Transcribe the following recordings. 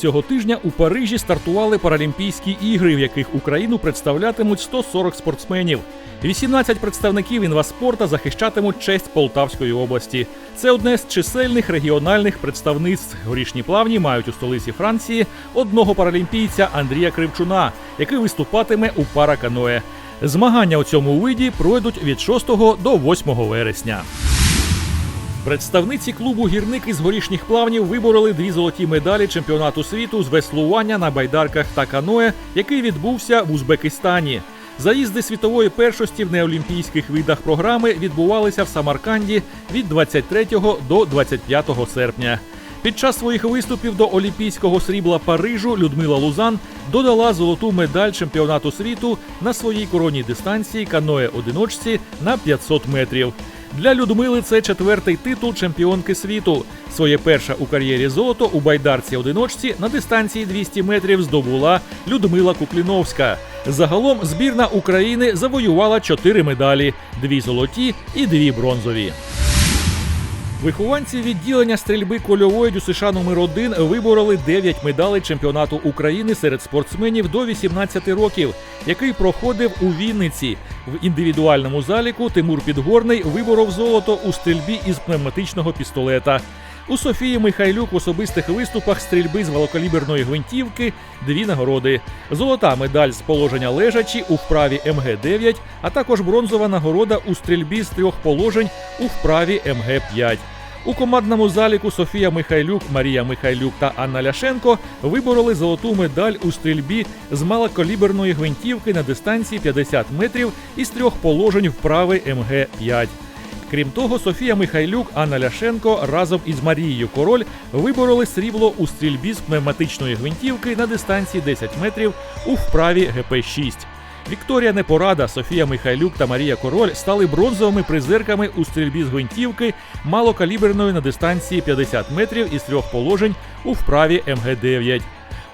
Цього тижня у Парижі стартували Паралімпійські ігри, в яких Україну представлятимуть 140 спортсменів. 18 представників інваспорта захищатимуть честь Полтавської області. Це одне з чисельних регіональних представництв. Горішні плавні мають у столиці Франції одного паралімпійця Андрія Кривчуна, який виступатиме у параканое. Змагання у цьому виді пройдуть від 6 до 8 вересня. Представниці клубу гірник із горішніх плавнів вибороли дві золоті медалі чемпіонату світу з веслування на байдарках та каное, який відбувся в Узбекистані. Заїзди світової першості в неолімпійських видах програми відбувалися в Самарканді від 23 до 25 серпня. Під час своїх виступів до Олімпійського срібла Парижу Людмила Лузан додала золоту медаль чемпіонату світу на своїй коронній дистанції каное одиночці на 500 метрів. Для Людмили це четвертий титул чемпіонки світу. Своє перше у кар'єрі золото у байдарці одиночці на дистанції 200 метрів здобула Людмила Кукліновська. Загалом збірна України завоювала чотири медалі: дві золоті і дві бронзові. Вихованці відділення стрільби кольової ДЮСШ номер 1 вибороли 9 медалей чемпіонату України серед спортсменів до 18 років, який проходив у Вінниці. В індивідуальному заліку Тимур Підгорний виборов золото у стрільбі із пневматичного пістолета. У Софії Михайлюк в особистих виступах стрільби з великокаліберної гвинтівки дві нагороди: золота медаль з положення лежачі у вправі МГ-9, а також бронзова нагорода у стрільбі з трьох положень у вправі МГ-5. У командному заліку Софія Михайлюк, Марія Михайлюк та Анна Ляшенко вибороли золоту медаль у стрільбі з малокаліберної гвинтівки на дистанції 50 метрів із трьох положень вправи МГ-5. Крім того, Софія Михайлюк, Анна Ляшенко разом із Марією Король вибороли срібло у стрільбі з пневматичної гвинтівки на дистанції 10 метрів у вправі ГП-6. Вікторія Непорада, Софія Михайлюк та Марія Король стали бронзовими призерками у стрільбі з гвинтівки малокаліберної на дистанції 50 метрів із трьох положень у вправі МГ-9.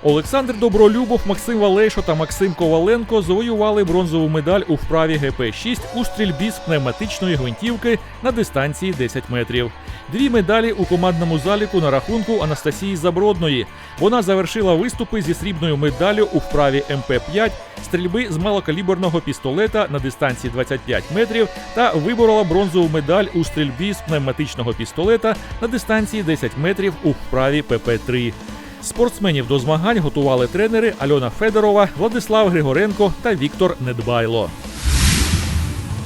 Олександр Добролюбов, Максим Валейшо та Максим Коваленко завоювали бронзову медаль у вправі ГП-6 у стрільбі з пневматичної гвинтівки на дистанції 10 метрів. Дві медалі у командному заліку на рахунку Анастасії Забродної. Вона завершила виступи зі срібною медаллю у вправі МП-5 стрільби з малокаліберного пістолета на дистанції 25 метрів та виборола бронзову медаль у стрільбі з пневматичного пістолета на дистанції 10 метрів у вправі ПП-3. Спортсменів до змагань готували тренери Альона Федорова, Владислав Григоренко та Віктор Недбайло.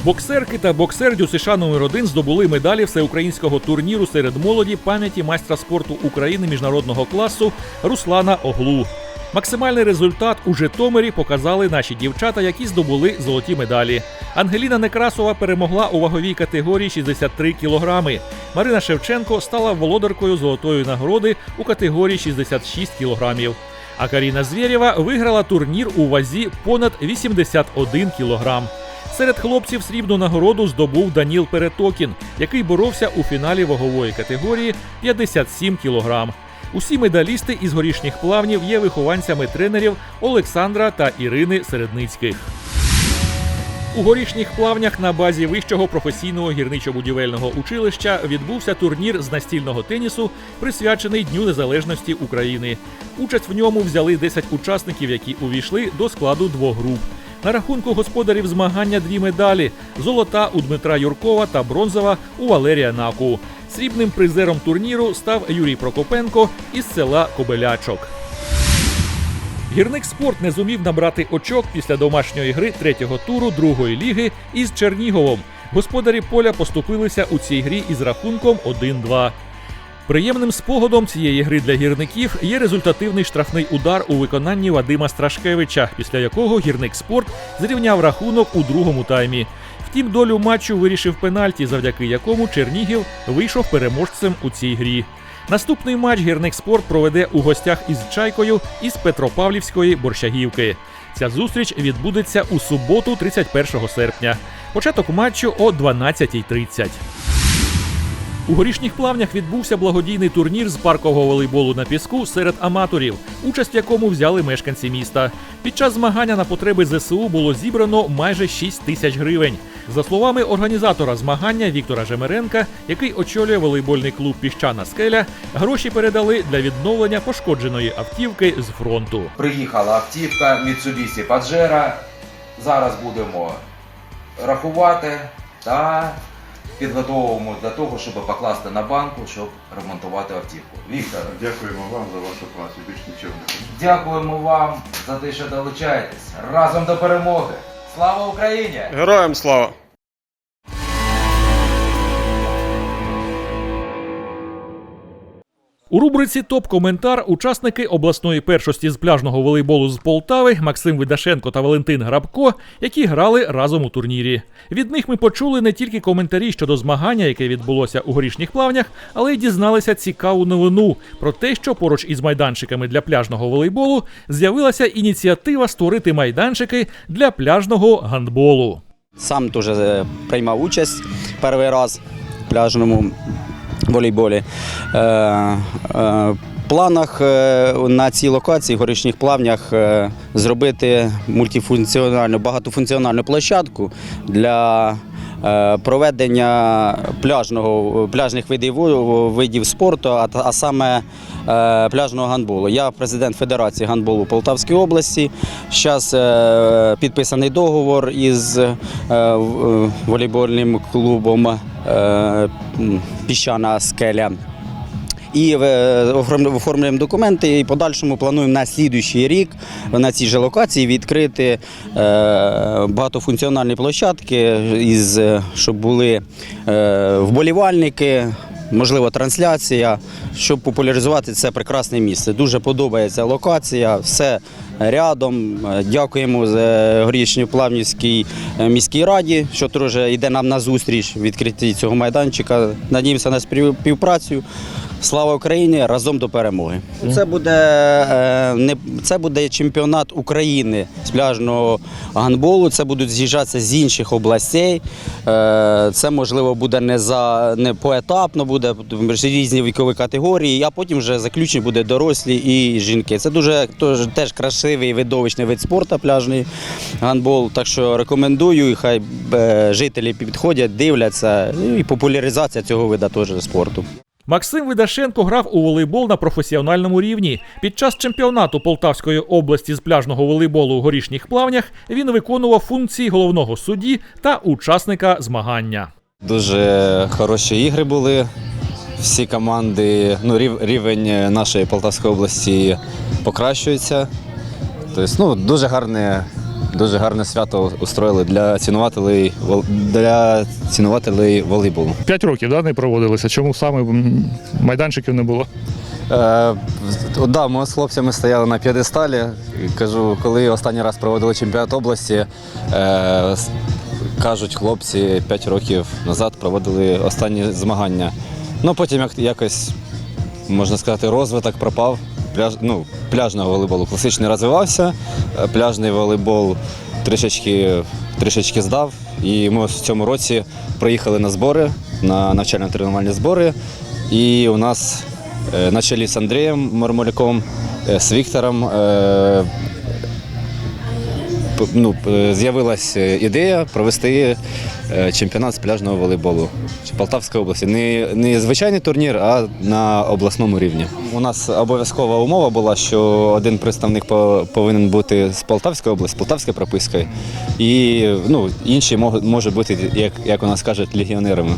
Боксерки та боксер ДЮСШ номер 1 здобули медалі всеукраїнського турніру серед молоді пам'яті майстра спорту України міжнародного класу Руслана Оглу. Максимальний результат у Житомирі показали наші дівчата, які здобули золоті медалі. Ангеліна Некрасова перемогла у ваговій категорії 63 кілограми. Марина Шевченко стала володаркою золотої нагороди у категорії 66 кілограмів. А Каріна Звєрєва виграла турнір у вазі понад 81 кілограм. Серед хлопців срібну нагороду здобув Даніл Перетокін, який боровся у фіналі вагової категорії 57 кілограм. Усі медалісти із горішніх плавнів є вихованцями тренерів Олександра та Ірини Середницьких. У горішніх плавнях на базі вищого професійного гірничо-будівельного училища відбувся турнір з настільного тенісу, присвячений Дню Незалежності України. Участь в ньому взяли 10 учасників, які увійшли до складу двох груп. На рахунку господарів змагання дві медалі: золота у Дмитра Юркова та бронзова у Валерія Наку. Срібним призером турніру став Юрій Прокопенко із села Кобелячок. Гірник спорт не зумів набрати очок після домашньої гри третього туру другої ліги із Черніговом. Господарі поля поступилися у цій грі із рахунком 1-2. Приємним спогадом цієї гри для гірників є результативний штрафний удар у виконанні Вадима Страшкевича, після якого гірник спорт зрівняв рахунок у другому таймі. Втім, долю матчу вирішив пенальті, завдяки якому Чернігів вийшов переможцем у цій грі. Наступний матч гірник спорт проведе у гостях із Чайкою із Петропавлівської Борщагівки. Ця зустріч відбудеться у суботу, 31 серпня. Початок матчу о 12.30. У горішніх плавнях відбувся благодійний турнір з паркового волейболу на піску серед аматорів, участь в якому взяли мешканці міста. Під час змагання на потреби ЗСУ було зібрано майже 6 тисяч гривень. За словами організатора змагання Віктора Жемеренка, який очолює волейбольний клуб Піщана скеля, гроші передали для відновлення пошкодженої автівки з фронту. Приїхала автівка Mitsubishi Pajero. Зараз будемо рахувати та підготовуємо для того, щоб покласти на банку, щоб ремонтувати автівку. Віктор, Дякуємо вам за вашу працю. Більш нічого не хочу. дякуємо вам за те, що долучаєтесь. Разом до перемоги! Слава Україні! Героям слава! У рубриці Топ-коментар учасники обласної першості з пляжного волейболу з Полтави Максим Видашенко та Валентин Грабко, які грали разом у турнірі. Від них ми почули не тільки коментарі щодо змагання, яке відбулося у горішніх плавнях, але й дізналися цікаву новину про те, що поруч із майданчиками для пляжного волейболу з'явилася ініціатива створити майданчики для пляжного гандболу. Сам теж е, приймав участь перший раз в пляжному волейболі. Е, е, планах е, на цій локації, горішніх плавнях, зробити мультифункціональну, багатофункціональну площадку для проведення пляжного, пляжних видів, видів спорту, а, а саме е, пляжного гандболу. Я президент Федерації гандболу Полтавської області. Зараз е, підписаний договор із е, е, волейбольним клубом е, Піщана скеля. І е, оформлюємо документи і подальшому плануємо на слідуючий рік на цій же локації відкрити е, багатофункціональні площадки, із, е, щоб були вболівальники, можливо, трансляція, щоб популяризувати це прекрасне місце. Дуже подобається локація, все рядом. Дякуємо з Горішньоплавнівській е, міській раді, що теж йде нам на зустріч відкритті цього майданчика. Надіємося на співпрацю. Слава Україні! Разом до перемоги. Це буде е, не це буде чемпіонат України з пляжного гандболу. Це будуть з'їжджатися з інших областей. Е, Це можливо буде не за не поетапно, буде різні вікові категорії, а потім вже заключені буде дорослі і жінки. Це дуже теж, теж красивий видовищний вид спорту, пляжний гандбол. Так що рекомендую, і хай е, жителі підходять, дивляться. Ну, І популяризація цього вида теж спорту. Максим Видашенко грав у волейбол на професіональному рівні. Під час чемпіонату Полтавської області з пляжного волейболу у горішніх плавнях він виконував функції головного судді та учасника змагання. Дуже хороші ігри були. Всі команди, ну, рів- рівень нашої Полтавської області покращується. Тобто, ну, дуже гарне, дуже гарне свято устроїли для цінувателей, для цінувателей волейболу. П'ять років да, не проводилися. Чому саме майданчиків не було? Е, да, ми з хлопцями стояли на п'єдесталі. Кажу, коли останній раз проводили чемпіонат області, е, кажуть, хлопці 5 років назад проводили останні змагання. Ну потім як, якось, можна сказати, розвиток пропав. Пляж, ну, пляжного волейболу класичний розвивався, е, пляжний волейбол трішечки, трішечки здав. І ми в цьому році приїхали на збори, на навчально-тренувальні збори. І у нас е, на чолі з Андрієм Мармоляком, е, з Віктором ну, з'явилась е, ідея провести е, чемпіонат з пляжного волейболу в Полтавській області. Не, не звичайний турнір, а на обласному рівні. У нас обов'язкова умова була, що один представник повинен бути з Полтавської області, з полтавською пропискою, і ну, інші можуть, бути, як, як у нас кажуть, легіонерами.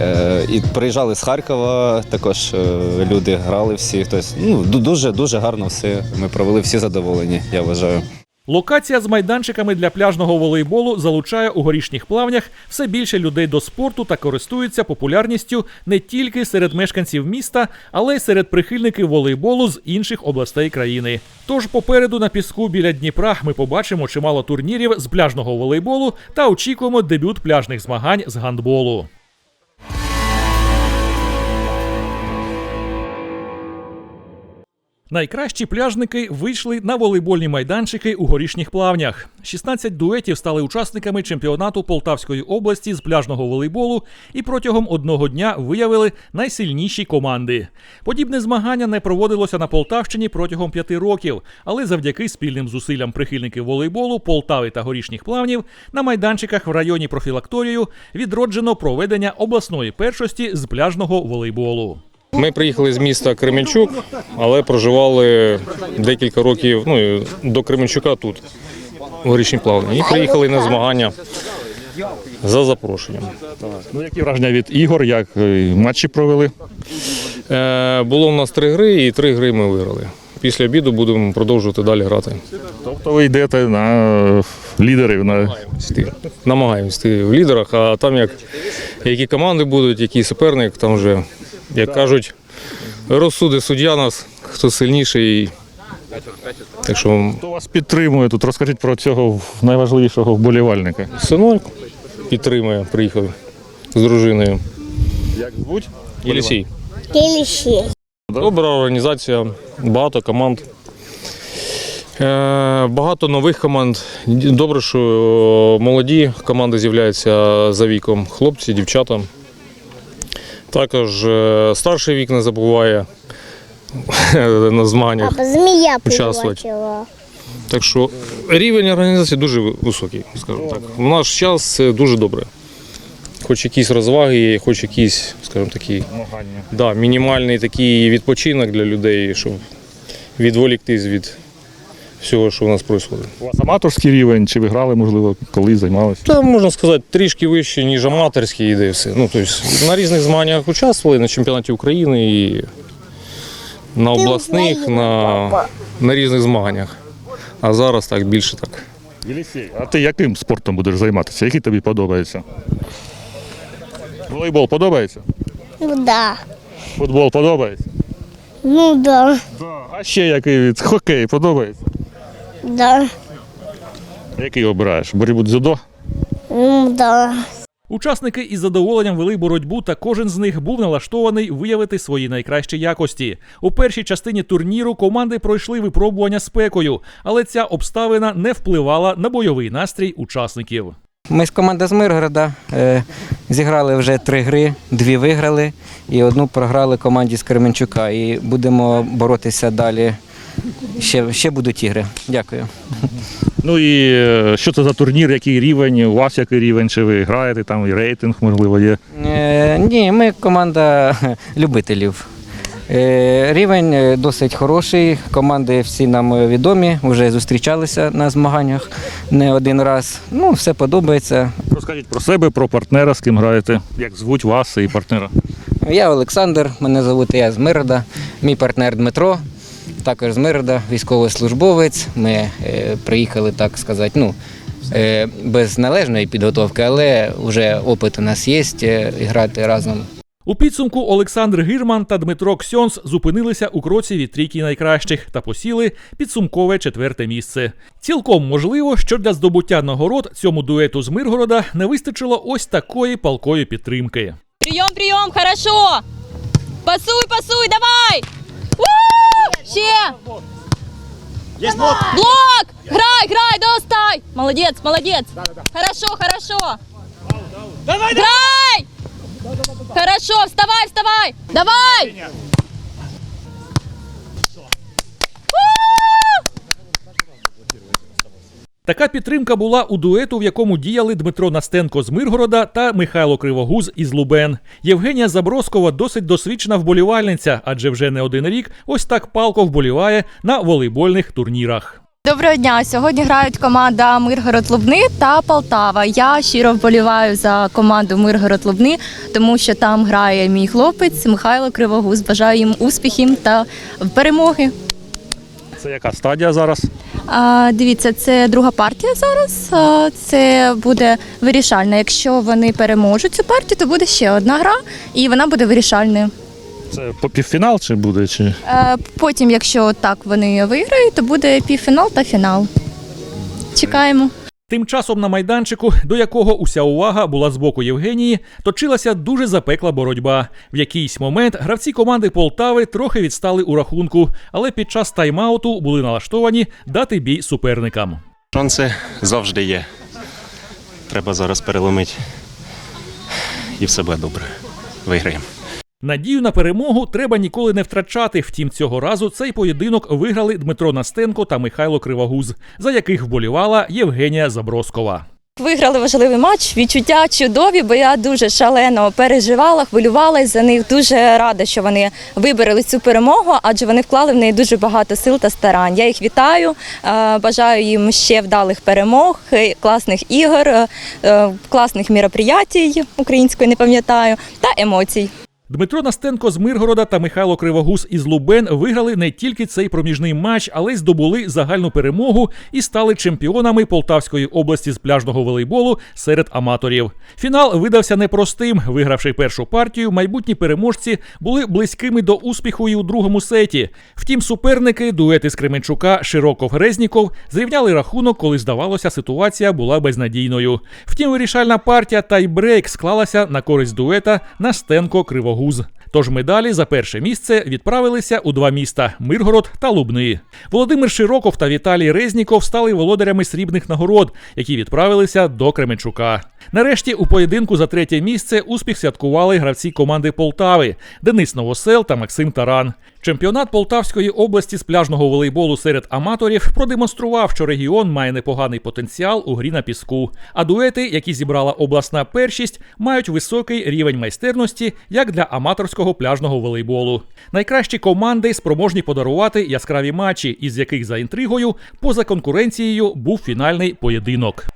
Е, І приїжджали з Харкова, також люди грали всі. Тобто, ну, дуже, дуже гарно все. Ми провели всі задоволені, я вважаю. Локація з майданчиками для пляжного волейболу залучає у горішніх плавнях все більше людей до спорту та користується популярністю не тільки серед мешканців міста, але й серед прихильників волейболу з інших областей країни. Тож попереду на піску біля Дніпра ми побачимо чимало турнірів з пляжного волейболу та очікуємо дебют пляжних змагань з гандболу. Найкращі пляжники вийшли на волейбольні майданчики у горішніх плавнях. 16 дуетів стали учасниками чемпіонату Полтавської області з пляжного волейболу і протягом одного дня виявили найсильніші команди. Подібне змагання не проводилося на Полтавщині протягом п'яти років, але завдяки спільним зусиллям прихильників волейболу Полтави та горішніх плавнів на майданчиках в районі профілакторію відроджено проведення обласної першості з пляжного волейболу. Ми приїхали з міста Кременчук, але проживали декілька років ну, до Кременчука тут, в Горішній Плавні. І приїхали на змагання за запрошенням. Ну, які враження від ігор, як е, матчі провели? Е, було в нас три гри, і три гри ми виграли. Після обіду будемо продовжувати далі грати. Тобто ви йдете на лідерів, на Йти. Намагаємось йти в лідерах, а там як які команди будуть, який суперник, там вже, як кажуть, розсуде суддя нас, хто сильніший. Так що хто вас підтримує тут? Розкажіть про цього найважливішого вболівальника. Синок підтримує, приїхав з дружиною. Як звуть? Єлісій. Келіші. Добра організація, багато команд. Е, Багато нових команд. Добре, що молоді команди з'являються за віком. Хлопці, дівчата. Також е, старший вік не забуває на змаганнях. Змія Участвувати. Так що рівень організації дуже високий, скажімо так. В наш час це дуже добре. Хоч якісь розваги, є, хоч якийсь, скажімо такі, да, мінімальний такий відпочинок для людей, щоб відволіктись від всього, що у нас відбувається. У вас аматорський рівень, чи ви грали, можливо, колись займалися? Та можна сказати, трішки вище, ніж аматорський іде все. Ну, тобто, на різних змаганнях участвували, на чемпіонаті України і на обласних, на, на різних змаганнях. А зараз так більше так. Єлісій, а ти яким спортом будеш займатися? Який тобі подобається? Волейбол подобається? Ну да. Футбол подобається? Ну да. А ще який від хокей подобається? Да. Який обираєш? Боротьбу дзюдо? Ну да. Учасники із задоволенням вели боротьбу, та кожен з них був налаштований виявити свої найкращі якості. У першій частині турніру команди пройшли випробування спекою, але ця обставина не впливала на бойовий настрій учасників. Ми з команди з Миргорода е, зіграли вже три гри, дві виграли і одну програли команді з Кременчука. І будемо боротися далі. Ще, ще будуть ігри. Дякую. Ну і е, що це за турнір, який рівень? У вас який рівень? Чи ви граєте там і рейтинг, можливо, є? Е, ні, ми команда любителів. Е, рівень е, досить хороший. Команди всі нам е, відомі, вже зустрічалися на змаганнях не один раз. Ну, все подобається. Розкажіть про себе, про партнера, з ким граєте, як звуть вас і партнера. Я Олександр, мене звуть я з Мирода, мій партнер Дмитро, також з Мирода, військовослужбовець. Ми е, приїхали, так сказати, ну, е, без належної підготовки, але вже опит у нас є грати разом. У підсумку Олександр Гірман та Дмитро Ксьонс зупинилися у кроці від трійки найкращих та посіли підсумкове четверте місце. Цілком можливо, що для здобуття нагород цьому дуету з Миргорода не вистачило ось такої палкої підтримки. Прием, прием, хорошо. Пасуй, пасуй, давай. У! Ще. Блок. Грай, грай, достай. Молодец, молодец. Хорошо, хорошо. Грай. Хорошо, вставай, вставай. Давай. Така підтримка була у дуету, в якому діяли Дмитро Настенко з Миргорода та Михайло Кривогуз із Лубен. Євгенія Заброскова досить досвідчена вболівальниця, адже вже не один рік ось так палко вболіває на волейбольних турнірах. Доброго дня. Сьогодні грають команда Миргород Лубни та Полтава. Я щиро вболіваю за команду Миргород Лубни, тому що там грає мій хлопець Михайло Кривогуз. Бажаю їм успіхів та перемоги. Це яка стадія зараз? А, дивіться, це друга партія зараз. А, це буде вирішальна. Якщо вони переможуть цю партію, то буде ще одна гра, і вона буде вирішальною. Це по- півфінал чи буде? Чи... Е, Потім, якщо так вони виграють, то буде півфінал та фінал. Чекаємо. Тим часом на майданчику, до якого уся увага була з боку Євгенії, точилася дуже запекла боротьба. В якийсь момент гравці команди Полтави трохи відстали у рахунку, але під час тайм-ауту були налаштовані дати бій суперникам. Шанси завжди є. Треба зараз переломити. І все буде добре. Виграємо. Надію на перемогу треба ніколи не втрачати. Втім, цього разу цей поєдинок виграли Дмитро Настенко та Михайло Кривогуз, за яких вболівала Євгенія Заброскова. Виграли важливий матч. Відчуття чудові, бо я дуже шалено переживала, хвилювалась за них. Дуже рада, що вони вибороли цю перемогу, адже вони вклали в неї дуже багато сил та старань. Я їх вітаю, е, бажаю їм ще вдалих перемог, е, класних ігор, е, класних міроприятій української не пам'ятаю та емоцій. Дмитро Настенко з Миргорода та Михайло Кривогуз із Лубен виграли не тільки цей проміжний матч, але й здобули загальну перемогу і стали чемпіонами Полтавської області з пляжного волейболу серед аматорів. Фінал видався непростим. Вигравши першу партію, майбутні переможці були близькими до успіху і у другому сеті. Втім, суперники, дуети з Кременчука Широков-Резніков зрівняли рахунок, коли здавалося, ситуація була безнадійною. Втім, вирішальна партія тайбрейк склалася на користь дуета Настенко Кривогуз. Тож медалі за перше місце відправилися у два міста Миргород та Лубни. Володимир Широков та Віталій Резніков стали володарями срібних нагород, які відправилися до Кременчука. Нарешті у поєдинку за третє місце успіх святкували гравці команди Полтави Денис Новосел та Максим Таран. Чемпіонат Полтавської області з пляжного волейболу серед аматорів продемонстрував, що регіон має непоганий потенціал у грі на піску. А дуети, які зібрала обласна першість, мають високий рівень майстерності як для аматорського пляжного волейболу. Найкращі команди спроможні подарувати яскраві матчі, із яких за інтригою поза конкуренцією був фінальний поєдинок.